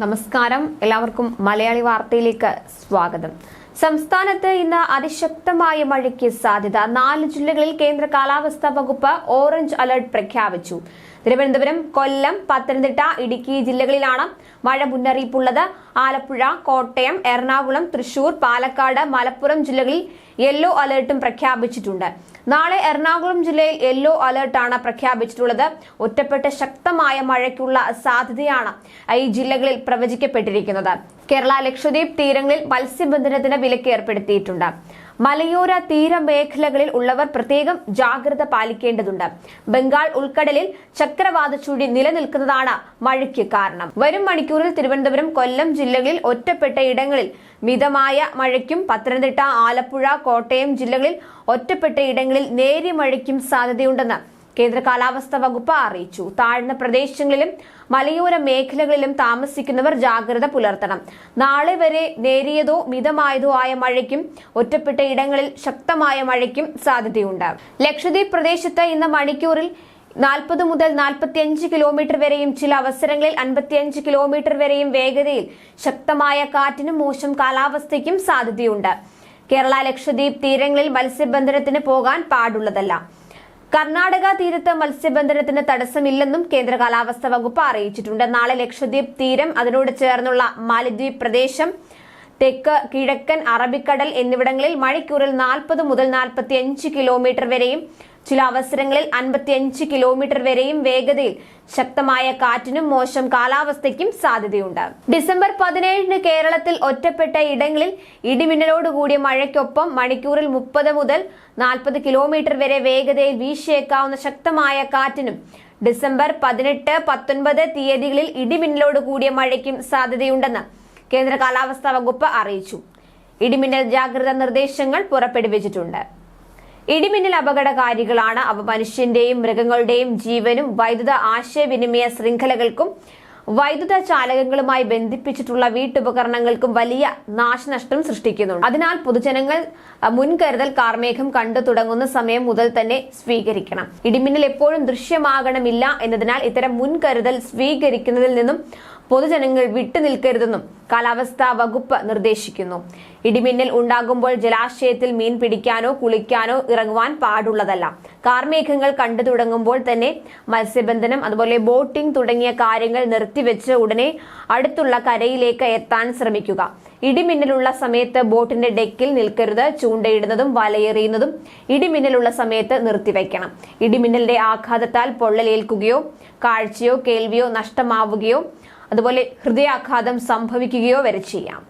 നമസ്കാരം. എല്ലാവർക്കും മലയാളി വാർത്തയിലേക്ക് സ്വാഗതം. സംസ്ഥാനത്ത് ഇന്ന് അതിശക്തമായ മഴയ്ക്ക് സാധ്യത. നാല് ജില്ലകളിൽ കേന്ദ്ര കാലാവസ്ഥാ വകുപ്പ് ഓറഞ്ച് അലർട്ട് പ്രഖ്യാപിച്ചു. തിരുവനന്തപുരം കൊല്ലം പത്തനംതിട്ട ഇടുക്കി ജില്ലകളിലാണ് മഴ മുന്നറിയിപ്പുള്ളത്. ആലപ്പുഴ കോട്ടയം എറണാകുളം തൃശൂർ പാലക്കാട് മലപ്പുറം ജില്ലകളിൽ യെല്ലോ അലേർട്ടും പ്രഖ്യാപിച്ചിട്ടുണ്ട്. നാളെ എറണാകുളം ജില്ലയിൽ യെല്ലോ അലേർട്ടാണ് പ്രഖ്യാപിച്ചിട്ടുള്ളത്. ഒറ്റപ്പെട്ട ശക്തമായ മഴയ്ക്കുള്ള സാധ്യതയാണ് ഈ ജില്ലകളിൽ പ്രവചിക്കപ്പെട്ടിരിക്കുന്നത്. കേരള ലക്ഷദ്വീപ് തീരങ്ങളിൽ മത്സ്യബന്ധനത്തിന് വിലക്ക് ഏർപ്പെടുത്തിയിട്ടുണ്ട്. മലയോര തീരമേഖലകളിൽ ഉള്ളവർ പ്രത്യേകം ജാഗ്രത പാലിക്കേണ്ടതുണ്ട്. ബംഗാൾ ഉൾക്കടലിൽ ചക്രവാത ചുഴി നിലനിൽക്കുന്നതാണ് മഴയ്ക്ക് കാരണം. വരും മണിക്കൂറിൽ തിരുവനന്തപുരം കൊല്ലം ജില്ലകളിൽ ഒറ്റപ്പെട്ട ഇടങ്ങളിൽ മിതമായ മഴയ്ക്കും പത്തനംതിട്ട ആലപ്പുഴ കോട്ടയം ജില്ലകളിൽ ഒറ്റപ്പെട്ട ഇടങ്ങളിൽ നേരിയ മഴയ്ക്കും സാധ്യതയുണ്ടെന്ന് കേന്ദ്ര കാലാവസ്ഥാ വകുപ്പ് അറിയിച്ചു. താഴ്ന്ന പ്രദേശങ്ങളിലും മലയോര മേഖലകളിലും താമസിക്കുന്നവർ ജാഗ്രത പുലർത്തണം. നാളെ വരെ നേരിയതോ മിതമായതോ ആയ മഴയ്ക്കും ഒറ്റപ്പെട്ട ഇടങ്ങളിൽ ശക്തമായ മഴയ്ക്കും സാധ്യതയുണ്ട്. ലക്ഷദ്വീപ് പ്രദേശത്ത് ഇന്ന് മണിക്കൂറിൽ നാൽപ്പത് മുതൽ നാൽപ്പത്തിയഞ്ച് കിലോമീറ്റർ വരെയും ചില അവസരങ്ങളിൽ അൻപത്തിയഞ്ച് കിലോമീറ്റർ വരെയും വേഗതയിൽ ശക്തമായ കാറ്റിനും മോശം കാലാവസ്ഥയ്ക്കും സാധ്യതയുണ്ട്. കേരള ലക്ഷദ്വീപ് തീരങ്ങളിൽ മത്സ്യബന്ധനത്തിന് പോകാൻ പാടുള്ളതല്ല. കർണാടക തീരത്ത് മത്സ്യബന്ധനത്തിന് തടസ്സമില്ലെന്നും കേന്ദ്ര കാലാവസ്ഥാ വകുപ്പ് അറിയിച്ചിട്ടുണ്ട്. നാളെ ലക്ഷദ്വീപ് തീരം അതിനോട് ചേർന്നുള്ള മാലിദ്വീപ് പ്രദേശം തെക്ക് കിഴക്കൻ അറബിക്കടൽ എന്നിവിടങ്ങളിൽ മണിക്കൂറിൽ നാൽപ്പത് മുതൽ നാൽപ്പത്തിയഞ്ച് കിലോമീറ്റർ വരെയും ചില അവസരങ്ങളിൽ അൻപത്തിയഞ്ച് കിലോമീറ്റർ വരെയും വേഗതയിൽ ശക്തമായ കാറ്റിനും മോശം കാലാവസ്ഥയ്ക്കും സാധ്യതയുണ്ട്. ഡിസംബർ പതിനേഴിന് കേരളത്തിൽ ഒറ്റപ്പെട്ട ഇടങ്ങളിൽ ഇടിമിന്നലോട് കൂടിയ മഴയ്ക്കൊപ്പം മണിക്കൂറിൽ മുപ്പത് മുതൽ നാൽപ്പത് കിലോമീറ്റർ വരെ വേഗതയിൽ വീശിയേക്കാവുന്ന ശക്തമായ കാറ്റിനും ഡിസംബർ പതിനെട്ട് പത്തൊൻപത് തീയതികളിൽ ഇടിമിന്നലോട് കൂടിയ മഴയ്ക്കും സാധ്യതയുണ്ടെന്ന് കേന്ദ്ര കാലാവസ്ഥാ വകുപ്പ് അറിയിച്ചു. ഇടിമിന്നൽ ജാഗ്രതാ നിർദ്ദേശങ്ങൾ പുറപ്പെടുവിച്ചിട്ടുണ്ട്. ഇടിമിന്നൽ അപകടകാരികളാണ്. അവ മനുഷ്യന്റെയും മൃഗങ്ങളുടെയും ജീവനും വൈദ്യുത ആശയവിനിമയ ശൃംഖലകൾക്കും വൈദ്യുത ചാലകങ്ങളുമായി ബന്ധിപ്പിച്ചിട്ടുള്ള വീട്ടുപകരണങ്ങൾക്കും വലിയ നാശനഷ്ടം സൃഷ്ടിക്കുന്നു അതിനാൽ പൊതുജനങ്ങൾ മുൻകരുതൽ കാർമേഘം കണ്ടു തുടങ്ങുന്ന സമയം മുതൽ തന്നെ സ്വീകരിക്കണം. ഇടിമിന്നൽ എപ്പോഴും ദൃശ്യമാകണമില്ല എന്നതിനാൽ ഇത്തരം മുൻകരുതൽ സ്വീകരിക്കുന്നതിൽ നിന്നും പൊതുജനങ്ങൾ വിട്ടുനിൽക്കരുതെന്നും കാലാവസ്ഥാ വകുപ്പ് നിർദ്ദേശിക്കുന്നു. ഇടിമിന്നൽ ഉണ്ടാകുമ്പോൾ ജലാശയത്തിൽ മീൻ പിടിക്കാനോ കുളിക്കാനോ ഇറങ്ങുവാൻ പാടുള്ളതല്ല. കാർമേഘങ്ങൾ കണ്ടു തുടങ്ങുമ്പോൾ തന്നെ മത്സ്യബന്ധനം അതുപോലെ ബോട്ടിംഗ് തുടങ്ങിയ കാര്യങ്ങൾ നിർത്തിവെച്ച് ഉടനെ അടുത്തുള്ള കരയിലേക്ക് എത്താൻ ശ്രമിക്കുക. ഇടിമിന്നലുള്ള സമയത്ത് ബോട്ടിന്റെ ഡെക്കിൽ നിൽക്കരുത് ചൂണ്ടയിടുന്നതും വലയെറിയുന്നതും ഇടിമിന്നലുള്ള സമയത്ത് നിർത്തിവെക്കണം. ഇടിമിന്നലിന്റെ ആഘാതത്താൽ പൊള്ളലേൽക്കുകയോ കാഴ്ചയോ കേൾവിയോ നഷ്ടമാവുകയോ അതുപോലെ ഹൃദയാഘാതം സംഭവിക്കുകയോ വരെ ചെയ്യാം.